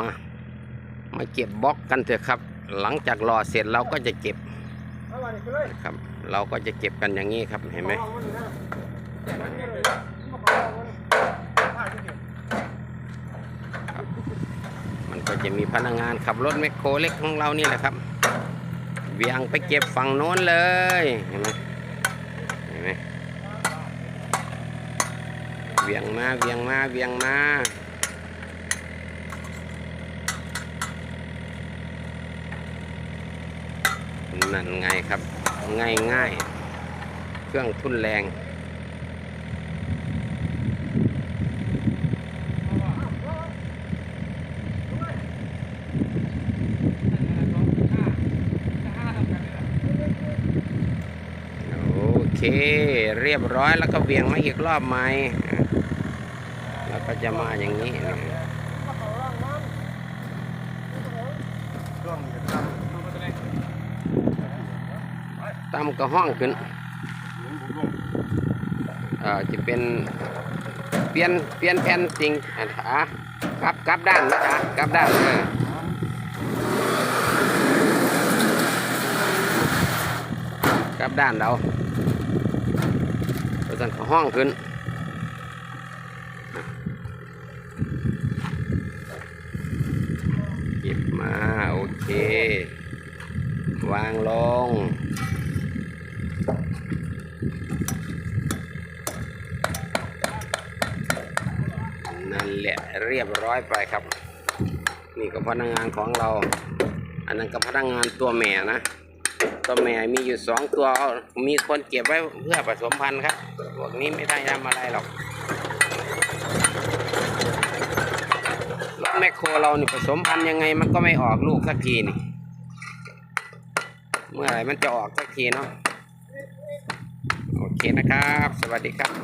มา มาเก็บบล็อกกันเถอะครับ หลังจากรอเสร็จเราก็จะเก็บนะครับ เราก็จะเก็บกันอย่างนี้ครับเห็นไหมมันก็จะมีพนักงานขับรถแมคโครเล็กของเรานี่แหละครับเวียงไปเก็บฝั่งโน้นเลยเห็นไหมเห็นไหมเวียงมาเวียงมาเวียงมา นั่นไงครับ ง่ายง่ายเครื่องทุนแรงโอเคเรียบร้อยแล้วก็เวียงมาอีกรอบไหม่แล้วก็จะมาอย่างนี้นะ ช่วงนี้จะทำมันก็จะได้ ตามก็ห้องขึ้นเอ่อจะเป็นเปลี่ยนเปลี่ยนแผ่นจริงอะอะกลับกลับด้านนะจ๊ะกลับด้านเออกลับด้านเราเราสั่นก็ห้องขึ้น เก็บมา โอเค วางลง นั่นแหละเรียบร้อยไปครับ นี่ก็พนักงานของเรา อันนั้นก็พนักงานตัวแม่นะ ตัวแม่มีอยู่สองตัวมีคนเก็บไว้เพื่อผสมพันธุ์ครับพวกนี้ไม่ได้ทำอะไรหรอกรถแมคโครเรานี่ผสมพันธุ์ยังไงมันก็ไม่ออกลูกสักทีนี่ เมื่อไหร่มันจะออกสักทีเนาะ เคนะครับ สวัสดีครับ